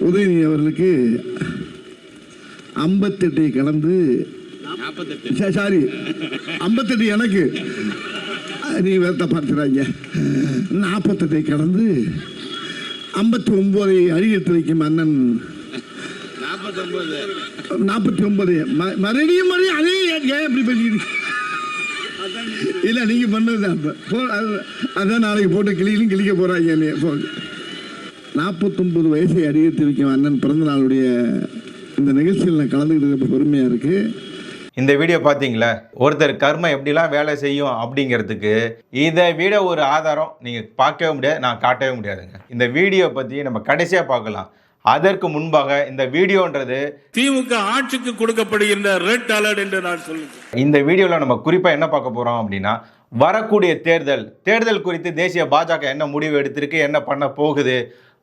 உதயநிதி அவர்களுக்கு ஐம்பத்தெட்டை கடந்து சாரி ஐம்பத்தெட்டு எனக்கு. நீ வேத்த பார்த்துறாங்க. நாற்பத்தெட்டை கடந்து ஐம்பத்தி ஒம்போதை அடியெடுத்து வைக்கும் அண்ணன் நாற்பத்தி ஒன்பது மறுபடியும் மறுபடியும் அதே ஏன் இப்படி பேசிக்கிறீங்க இல்லை நீங்கள் பண்ணது அது- அதான் நாளைக்கு போட்டு கிளியிலும் கிளிக்க போகிறாங்க இல்லையா போ. நாற்பத்தொம்பது வயசை அடியெடுத்து வைக்கும் அண்ணன் பிறந்த நாளுடைய இந்த நிகழ்ச்சியில் நான் கலந்துக்கிட்டு பெருமையாக இருக்குது இந்த வீடியோ பார்த்தீங்களா ஒருத்தர் கர்மம் எப்படிலாம் வேலை செய்யும் அப்படிங்கிறதுக்கு இதை விட ஒரு ஆதாரம் நீங்கள் பார்க்கவே முடியாது நான் காட்டவே முடியாதுங்க. இந்த வீடியோ பற்றி நம்ம கடைசியாக பார்க்கலாம். அதற்கு முன்பாக இந்த வீடியோன்றது திமுக ஆட்சிக்கு கொடுக்கப்படுகின்ற ரெட் அலர்ட் என்று நான் சொல்லுகிறேன். இந்த வீடியோவில் நம்ம குறிப்பாக என்ன பார்க்க போகிறோம் அப்படின்னா வரக்கூடிய தேர்தல். தேர்தல் குறித்து தேசிய பாஜக என்ன முடிவு எடுத்திருக்கு என்ன பண்ண போகுது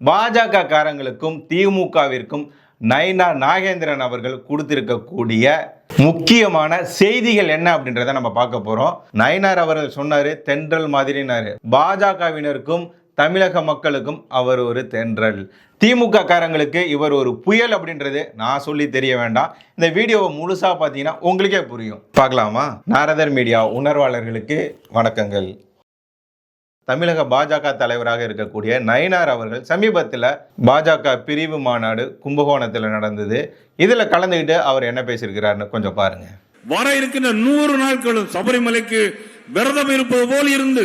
பாஜக காரங்களுக்கும் திமுகவிற்கும் நயனா நாகேந்திரன் அவர்கள் கொடுத்திருக்கக்கூடிய முக்கியமான செய்திகள் என்ன அப்படின்றத நம்ம பார்க்க போறோம். நயனார் அவர்கள் சொன்னாரு தென்றல் மாதிரினாரு. பாஜகவினருக்கும் தமிழக மக்களுக்கும் அவர் ஒரு தென்றல். திமுக காரங்களுக்கு இவர் ஒரு புயல் அப்படின்றது நான் சொல்லி தெரிய வேண்டாம். இந்த வீடியோவை முழுசா பார்த்தீங்கன்னா உங்களுக்கே புரியும். பார்க்கலாமா? நாரதர் மீடியா உணர்வாளர்களுக்கு வணக்கங்கள். தமிழக பாஜக தலைவராக இருக்கக்கூடிய நயினார் அவர்கள் சமீபத்தில் பாஜக பிரிவு மாநாடு கும்பகோணத்தில் நடந்தது. இதில் கலந்துக்கிட்டு அவர் என்ன பேசியிருக்கிறாருன்னு கொஞ்சம் பாருங்க. வர இருக்கின்ற நூறு நாட்களும் சபரிமலைக்கு விரதம் இருப்பது போல் இருந்து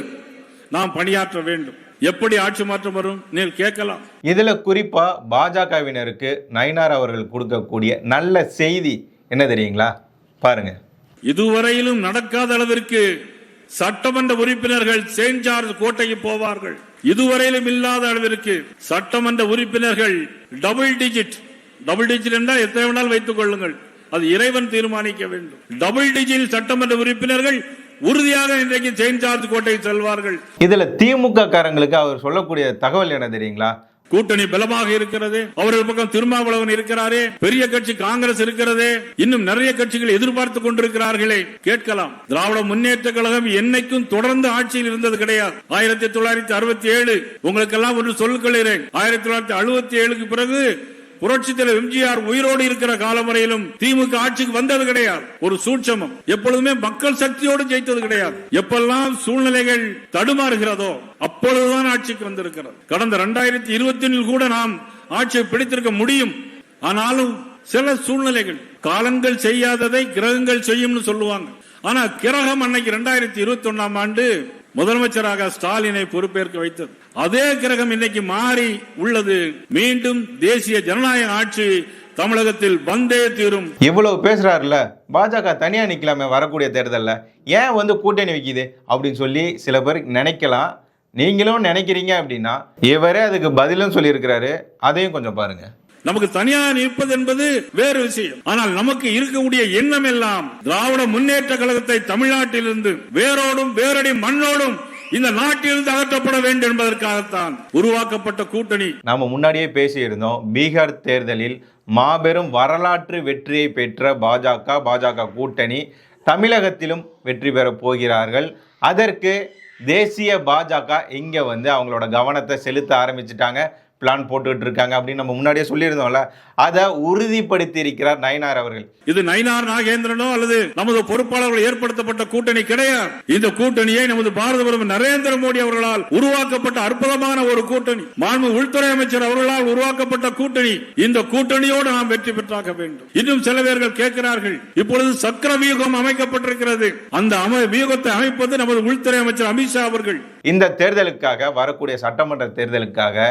நாம் பணியாற்ற வேண்டும். எப்படி ஆட்சி மாற்றம் வரும் கேட்கலாம். இதில் குறிப்பாக பாஜகவினருக்கு நயினார் அவர்கள் கொடுக்கக்கூடிய நல்ல செய்தி என்ன தெரியுங்களா? பாருங்க. இதுவரையிலும் நடக்காத அளவிற்கு சட்டமன்ற உறுப்பினர்கள் செயின்ட் ஜார்ஜ் கோட்டைக்கு போவார்கள். இதுவரையிலும் இல்லாத அளவிற்கு சட்டமன்ற உறுப்பினர்கள் டபுள் டிஜிட் டபுள் டிஜிட் என்றால் எத்தனை வேணாலும் வைத்துக் கொள்ளுங்கள். அது இறைவன் தீர்மானிக்க வேண்டும். டபுள் டிஜிட் சட்டமன்ற உறுப்பினர்கள் உறுதியாக இன்றைக்கு செயின்ட் ஜார்ஜ் கோட்டைக்கு செல்வார்கள். இதில் திமுக காரங்களுக்கு அவர் சொல்லக்கூடிய தகவல் என்ன தெரியுங்களா? கூட்டணி பலமாக இருக்கிறது. அவர்கள் பக்கம் திருமாவளவன் இருக்கிறாரே. பெரிய கட்சி காங்கிரஸ் இருக்கிறது. இன்னும் நிறைய கட்சிகள் எதிர்பார்த்து கொண்டிருக்கிறார்களே. கேட்கலாம். திராவிட முன்னேற்ற கழகம் என்னைக்கும் தொடர்ந்து ஆட்சியில் இருந்தது கிடையாது. ஆயிரத்தி தொள்ளாயிரத்தி அறுபத்தி ஏழு. உங்களுக்கெல்லாம் ஒன்று சொல்லுகிறேன் ஆயிரத்தி தொள்ளாயிரத்தி அறுபத்தி ஏழுக்கு பிறகு புரட்சி தலைவர் எம்ஜிஆர் உயிரோடு இருக்கிற காலம் வரையிலும் திமுக ஆட்சிக்கு வந்தது கிடையாது. ஒரு சூட்சமம். எப்பொழுதுமே மக்கள் சக்தியோடு ஜெயித்தது கிடையாது. எப்பெல்லாம் சூழ்நிலைகள் தடுமாறுகிறதோ அப்பொழுதுதான் ஆட்சிக்கு வந்திருக்கிறது. கடந்த இரண்டாயிரத்தி இருபத்தி கூட நாம் ஆட்சியை பிடித்திருக்க முடியும். ஆனாலும் சில சூழ்நிலைகள் காலங்கள் செய்யாததை கிரகங்கள் செய்யும்னு சொல்லுவாங்க. ஆனா கிரகம் அன்னைக்கு ரெண்டாயிரத்தி இருபத்தி ஒன்னாம் ஆண்டு முதலமைச்சராக ஸ்டாலினை பொறுப்பேற்க வைத்தது. அதே கிரகம் இன்னைக்கு மாறி உள்ளது. மீண்டும் தேசிய ஜனநாயக ஆட்சி தமிழகத்தில் வந்தே தீரும். இவ்வளவு பேசுறாருல பாஜக தனியா நிக்கலாமே வரக்கூடிய தேர்தல்ல. ஏன் வந்து கூட்டணி வைக்குது அப்படின்னு சொல்லி சில பேர் நினைக்கலாம். நீங்களும் நினைக்கிறீங்க அப்படின்னா இவரே அதுக்கு பதிலும் சொல்லியிருக்கிறாரு. அதையும் கொஞ்சம் பாருங்கள் நமக்கு தனியாக நிற்பது என்பது வேறு விஷயம். ஆனால் நமக்கு இருக்கக்கூடிய எண்ணம் எல்லாம் திராவிட முன்னேற்ற கழகத்தை தமிழ்நாட்டிலிருந்து வேரோடும் வேரடி மண்ணோடும் இந்த நாட்டிலிருந்து அகற்றப்பட வேண்டும் என்பதற்காகத்தான் உருவாக்கப்பட்ட கூட்டணி. நாம முன்னாடியே பேசியிருந்தோம் பீகார் தேர்தலில் மாபெரும் வரலாற்று வெற்றியை பெற்ற பாஜக பாஜக கூட்டணி தமிழகத்திலும் வெற்றி பெற போகிறார்கள். அதற்கு தேசிய பாஜக இங்கே வந்து அவங்களோட கவனத்தை செலுத்த ஆரம்பிச்சிட்டாங்க. பிளான் போட்டுக்கிட்டு இருக்காங்க அப்படின்னு நம்ம முன்னாடியே சொல்லியிருந்தோம்ல அதை உறுதிப்படுத்தி இருக்கிறார் நயனார் அவர்கள். இது நயனார் நாகேந்திரனோ அல்லது நமது பொறுப்பாளர்கள் ஏற்படுத்தப்பட்ட கூட்டணி கிடையாது. இந்த கூட்டணியை நமது பாரத பிரதமர் நரேந்திர மோடி அவர்களால் உருவாக்கப்பட்ட அற்புதமான ஒரு கூட்டணி மாண்பு உள்துறை அமைச்சர் அவர்களால் உருவாக்கப்பட்ட கூட்டணி. இந்த கூட்டணியோடு நாம் வெற்றி பெற்றாக வேண்டும். இன்னும் சில பேர்கள் கேட்கிறார்கள் இப்பொழுது சக்கர வியூகம் அமைக்கப்பட்டிருக்கிறது. அந்த அம வியூகத்தை அமைப்பது நமது உள்துறை அமைச்சர் அமித்ஷா அவர்கள் இந்த தேர்தலுக்காக வரக்கூடிய சட்டமன்ற தேர்தலுக்காக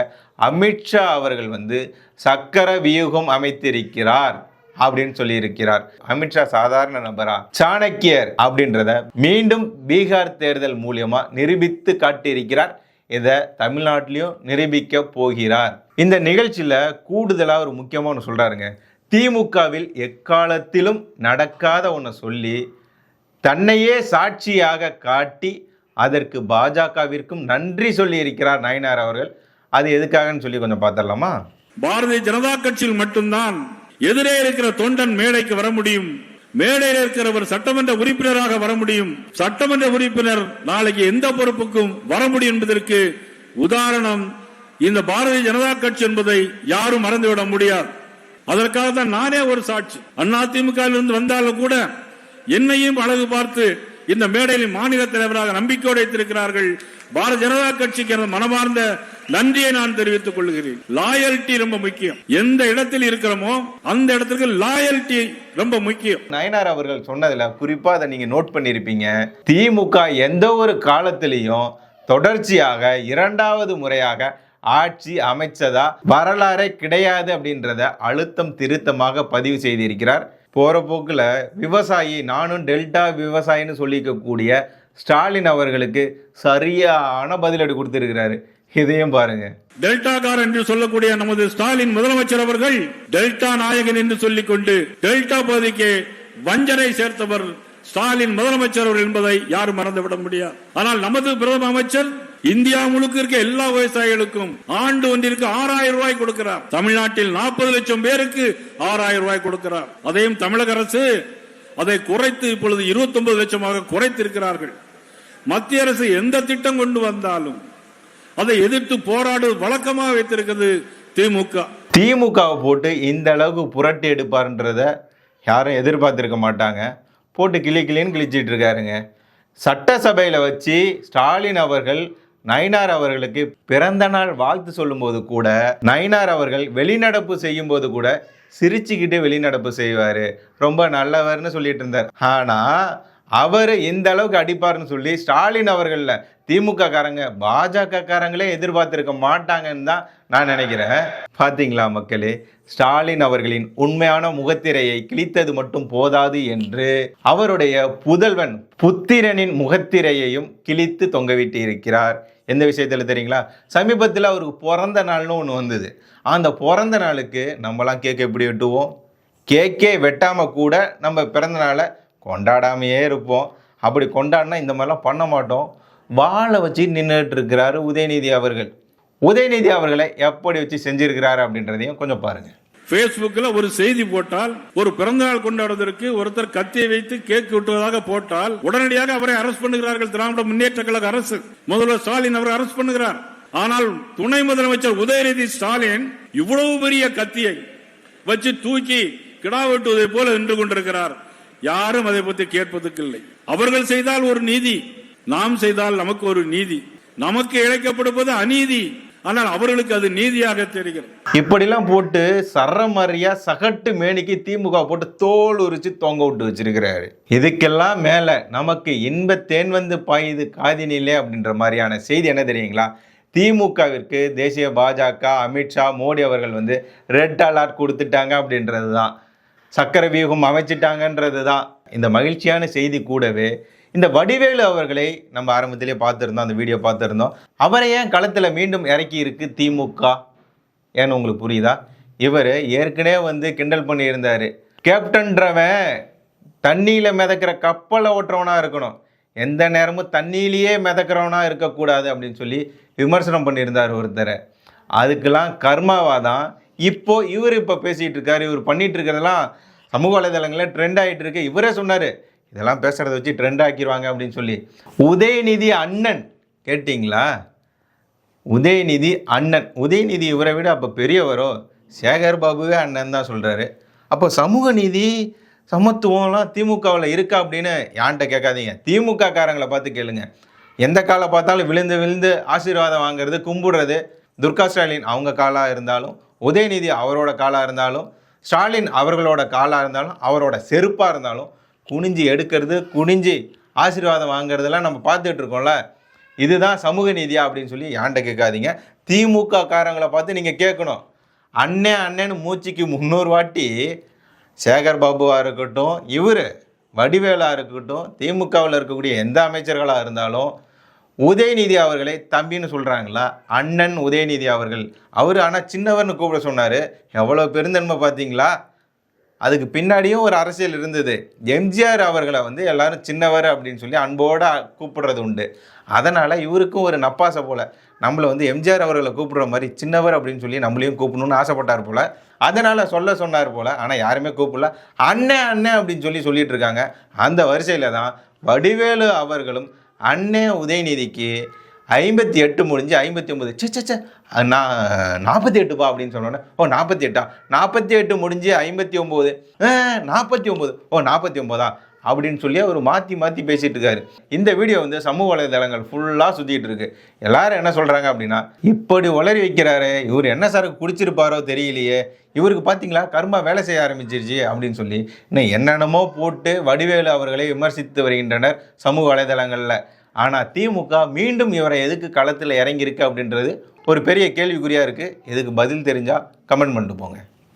அமித்ஷா அவர்கள் வந்து சக்கர வியூகம் அமைத்திருக்கிறார் அப்படின்னு சொல்லியிருக்கிறார். அமித்ஷா சாதாரண நபரா? சாணக்கியர் அப்படின்றத மீண்டும் பீகார் தேர்தல் மூலியமா நிரூபித்து காட்டியிருக்கிறார். இதை தமிழ்நாட்டிலையும் நிரூபிக்க போகிறார். இந்த நிகழ்ச்சியில் கூடுதலாக ஒரு முக்கியமான ஒன்று சொல்கிறாருங்க திமுகவில் எக்காலத்திலும் நடக்காத ஒன்றை சொல்லி தன்னையே சாட்சியாக காட்டி அதற்கு பாஜகவிற்கும் நன்றி சொல்லி இருக்கிறார் நயனார் அவர்கள். அது எதுக்காகன்னு சொல்லி கொஞ்சம் பார்த்துடலாமா? பாரதிய ஜனதா கட்சியில் மட்டும்தான் எதிரே இருக்கிற தொண்டன் மேடைக்கு வர முடியும். மேடையில் இருக்கிறவர் சட்டமன்ற உறுப்பினராக வர முடியும். சட்டமன்ற உறுப்பினர் நாளைக்கு எந்த பொறுப்புக்கும் வர முடியும் என்பதற்கு உதாரணம் இந்த பாரதிய ஜனதா கட்சி என்பதை யாரும் மறந்துவிட முடியாது. அதற்காக தான் நானே ஒரு சாட்சி. அதிமுக இருந்து வந்தாலும் கூட என்னையும் அழகு பார்த்து இந்த மேடையில் மாநில தலைவராக நம்பிக்கையோடு வைத்திருக்கிறார்கள். பாரதிய ஜனதா கட்சிக்கு எனது மனமார்ந்த நன்றியை நான் தெரிவித்துக் கொள்கிறேன். லாயல்ட்டி ரொம்ப முக்கியம். எந்த இடத்தில் இருக்கிறோமோ அந்த இடத்துக்கு லாயல்ட்டி ரொம்ப முக்கியம். நயனார் அவர்கள் சொன்னதுல குறிப்பா அதை நீங்க நோட் பண்ணியிருப்பீங்க திமுக எந்த ஒரு காலத்திலையும் தொடர்ச்சியாக இரண்டாவது முறையாக ஆட்சி அமைச்சதா வரலாறே கிடையாது அப்படின்றத அழுத்தம் திருத்தமாக பதிவு செய்திருக்கிறார். போகிற போக்கில் விவசாயி நானும் டெல்டா விவசாயின்னு சொல்லிக்கக்கூடிய ஸ்டாலின் அவர்களுக்கு சரியான பதிலடி கொடுத்திருக்கிறாரு. இதையும் பாருங்க. டெல்டாக்கார் என்று சொல்லக்கூடிய நமது ஸ்டாலின் முதலமைச்சர் அவர்கள் டெல்டா நாயகன் என்று சொல்லிக் கொண்டு டெல்டா பகுதிக்கு வஞ்சனை சேர்த்தவர் ஸ்டாலின் முதலமைச்சர் அவர்கள் என்பதை யாரும் மறந்துவிட முடியாது. ஆனால் நமது பிரதம அமைச்சர் இந்தியா முழுக்க இருக்க எல்லா விவசாயிகளுக்கும் ஆண்டு ஒன்றிற்கு ஆறாயிரம் ரூபாய் கொடுக்கிறார். தமிழ்நாட்டில் நாற்பது லட்சம் பேருக்கு ஆறாயிரம் ரூபாய் கொடுக்கிறார். அதையும் தமிழக அரசு அதை குறைத்து இப்பொழுது 29 லட்சமாக குறைத்திருக்கிறார்கள். மத்திய அரசு எந்த திட்டம் கொண்டு வந்தாலும் அதை எதிர்த்து போராடுவது வழக்கமாக வைத்திருக்கிறது திமுக. திமுகவை போட்டு இந்த அளவுக்கு புரட்டி எடுப்பாருன்றத யாரும் எதிர்பார்த்திருக்க மாட்டாங்க. போட்டு கிளி கிளின்னு கிழிச்சிட்டு இருக்காருங்க. சட்டசபையில் வச்சு ஸ்டாலின் அவர்கள் நயினார் அவர்களுக்கு பிறந்த நாள் வாழ்த்து சொல்லும்போது கூட நயினார் அவர்கள் வெளிநடப்பு செய்யும்போது கூட சிரிச்சுக்கிட்டு வெளிநடப்பு செய்வார். ரொம்ப நல்லவர்னு சொல்லிட்டு இருந்தார். ஆனால் அவர் இந்த அளவுக்கு அடிப்பார்னு சொல்லி ஸ்டாலின் அவர்களில் திமுக காரங்க பாஜக காரங்களே மாட்டாங்கன்னு தான் நான் நினைக்கிறேன். பார்த்தீங்களா மக்களே? ஸ்டாலின் அவர்களின் உண்மையான முகத்திரையை கிழித்தது மட்டும் போதாது என்று அவருடைய புதல்வன் புத்திரனின் முகத்திரையையும் கிழித்து தொங்கவிட்டு இருக்கிறார் எந்த விஷயத்தில் தெரியுங்களா? சமீபத்தில் அவருக்கு பிறந்த நாள்னு ஒன்று வந்தது. அந்த பிறந்த நாளுக்கு நம்மலாம் கேக் எப்படி வெட்டுவோம்? கேக்கே வெட்டாமல் கூட நம்ம பிறந்த நாளை கொண்டாடாமையே இருப்போம். அப்படி கொண்டாடினா இந்த மாதிரிலாம் பண்ண மாட்டோம். வாழை வச்சு நின்றுட்டு இருக்கிறாரு உதயநிதி அவர்கள். உதயநிதி அவர்களை எப்படி வச்சு செஞ்சிருக்கிறாரு அப்படின்றதையும் கொஞ்சம் பாருங்க. ஃபேஸ்புக்கில் ஒரு செய்தி போட்டால் ஒரு பிறந்தநாள் கொண்டாடுவதற்கு ஒருத்தர் கத்தியை வைத்து கேக் விட்டுவதாக போட்டால் உடனடியாக அவரை அரஸ்ட் பண்ணுகிறார்கள் திராவிட முன்னேற்ற கழக அரசு. முதல்வர் ஸ்டாலின் அவரை அரசு பண்ணுகிறார். ஆனால் துணை முதலமைச்சர் உதயநிதி ஸ்டாலின் இவ்வளவு பெரிய கத்தியை வச்சு தூக்கி கிடா வெட்டுவதை போல நின்று கொண்டிருக்கிறார். யாரும் அதை பற்றி கேட்பதற்கு இல்லை அவர்கள் செய்தால் ஒரு நீதி நாம் செய்தால் நமக்கு ஒரு நீதி நமக்கு இழைக்கப்படுவது அநீதி. ஆனால் அவர்களுக்கு அது நீதியாக தெரிகிறது. இப்படிலாம் போட்டு சரமரியா சகட்டு மேனிக்கு திமுக போட்டு தோல் உரிச்சு தொங்க விட்டு வச்சிருக்கிறாரு. இதுக்கெல்லாம் மேல நமக்கு இன்ப தேன் வந்து பாயுது காதினிலே அப்படின்ற மாதிரியான செய்தி என்ன தெரியுங்களா? திமுகவிற்கு தேசிய பாஜக அமித்ஷா மோடி அவர்கள் வந்து ரெட் அலர்ட் கொடுத்துட்டாங்க அப்படின்றது தான் சக்கர வியூகம் அமைச்சிட்டாங்கன்றது தான் இந்த மகிழ்ச்சியான செய்தி கூடவே இந்த வடிவேலு அவர்களை நம்ம ஆரம்பத்திலே பார்த்துருந்தோம் அந்த வீடியோ பார்த்துருந்தோம். அவரை ஏன் களத்தில் மீண்டும் இறக்கி இருக்கு திமுக? ஏன்னு உங்களுக்கு புரியுதா? இவர் ஏற்கனவே வந்து கிண்டல் பண்ணியிருந்தார். கேப்டன்றவன் தண்ணியில் மிதக்கிற கப்பலை ஓட்டுறவனாக இருக்கணும். எந்த நேரமும் தண்ணியிலேயே மிதக்கிறவனாக இருக்கக்கூடாது அப்படின்னு சொல்லி விமர்சனம் பண்ணியிருந்தார் ஒருத்தரை. அதுக்கெல்லாம் கர்மாவாதான். இப்போ இவர் இப்போ பேசிகிட்டு இருக்கார் இவர் பண்ணிகிட்டு இருக்கிறதெல்லாம் சமூக வலைதளங்களில் ட்ரெண்ட் ஆகிட்டு இருக்கு. இவரே சொன்னார் இதெல்லாம் பேசுகிறத வச்சு ட்ரெண்ட் ஆக்கிடுவாங்க அப்படின்னு சொல்லி. உதயநிதி அண்ணன் கேட்டிங்களா? உதயநிதி அண்ணன். உதயநிதி இவரை விட அப்போ பெரியவரோ? சேகர் பாபுவே அண்ணன் தான் சொல்கிறாரு அப்போ சமூக நீதி சமத்துவம்லாம் திமுகவில் இருக்கா அப்படின்னு யான்கிட்ட கேட்காதீங்க. திமுக காரங்களை பார்த்து கேளுங்க. எந்த காலை பார்த்தாலும் விழுந்து விழுந்து ஆசீர்வாதம் வாங்குறது கும்பிடுறது துர்கா ஸ்டாலின் அவங்க காலாக இருந்தாலும் உதயநிதி அவரோட காலாக இருந்தாலும் ஸ்டாலின் அவர்களோட காலாக இருந்தாலும் அவரோட செருப்பாக இருந்தாலும் குனிஞ்சு எடுக்கிறது குனிஞ்சு ஆசீர்வாதம் வாங்குறதெல்லாம் நம்ம பார்த்துட்டு இருக்கோம்ல. இதுதான் சமூக நீதியா அப்படின்னு சொல்லி யான்ட்ட கேட்காதீங்க. திமுக காரங்களை பார்த்து நீங்கள் கேட்கணும். அண்ணே அண்ணன்னு மூச்சுக்கு முந்நூறு வாட்டி சேகர் பாபுவாக இருக்கட்டும் இவர் வடிவேலாக இருக்கட்டும் திமுகவில் இருக்கக்கூடிய எந்த அமைச்சர்களாக இருந்தாலும் உதயநிதி அவர்களை தம்பின்னு சொல்கிறாங்களா அண்ணன் உதயநிதி அவர்கள். அவர் ஆனால் சின்னவர்னு கூப்பிட சொன்னார். எவ்வளோ பெருந்தன்மை பார்த்தீங்களா? அதுக்கு பின்னாடியும் ஒரு அரசியல் இருந்தது. எம்ஜிஆர் அவர்களை வந்து எல்லாரும் சின்னவர் அப்படின்னு சொல்லி அன்போடு கூப்பிடுறது உண்டு. அதனால் இவருக்கும் ஒரு நப்பாசை போல். நம்மளை வந்து எம்ஜிஆர் அவர்களை கூப்பிடுற மாதிரி சின்னவர் அப்படின்னு சொல்லி நம்மளையும் கூப்பிடணும்னு ஆசைப்பட்டார் போல். அதனால் சொல்ல சொன்னார் போல். ஆனால் யாருமே கூப்பிடல. அண்ணன் அண்ணன் அப்படின்னு சொல்லி சொல்லிட்டு இருக்காங்க. அந்த வரிசையில் தான் வடிவேலு அவர்களும் அண்ணே உதயநிதிக்கு ஐம்பத்தி எட்டு முடிஞ்சு ஐம்பத்தி ஒம்பது சே நான் நாற்பத்தி எட்டுப்பா அப்படின்னு சொன்னோன்னே ஓ நாற்பத்தி எட்டா? நாற்பத்தி எட்டு முடிஞ்சு ஐம்பத்தி ஒம்பது நாற்பத்தி ஒம்பது ஓ நாற்பத்தி ஒம்போதா அப்படின்னு சொல்லி அவர் மாற்றி மாற்றி பேசிகிட்டு இருக்காரு. இந்த வீடியோ வந்து சமூக வலைதளங்கள் ஃபுல்லாக சுற்றிட்டு இருக்கு. எல்லாரும் என்ன சொல்கிறாங்க அப்படின்னா இப்படி உளறி வைக்கிறாரு இவர் என்ன சாருக்கு குடிச்சிருப்பாரோ தெரியலையே இவருக்கு பார்த்தீங்களா கர்மா வேலை செய்ய ஆரம்பிச்சிருச்சு அப்படின்னு சொல்லி இன்னும் என்னென்னமோ போட்டு வடிவேலு அவர்களை விமர்சித்து வருகின்றனர் சமூக வலைதளங்களில். ஆனால் திமுக மீண்டும் இவரை எதுக்கு களத்தில் இறங்கியிருக்கு அப்படின்றது ஒரு பெரிய கேள்விக்குறியாக இருக்குது இதுக்கு பதில் தெரிஞ்சால் கமெண்ட் பண்ணிட்டு போங்க.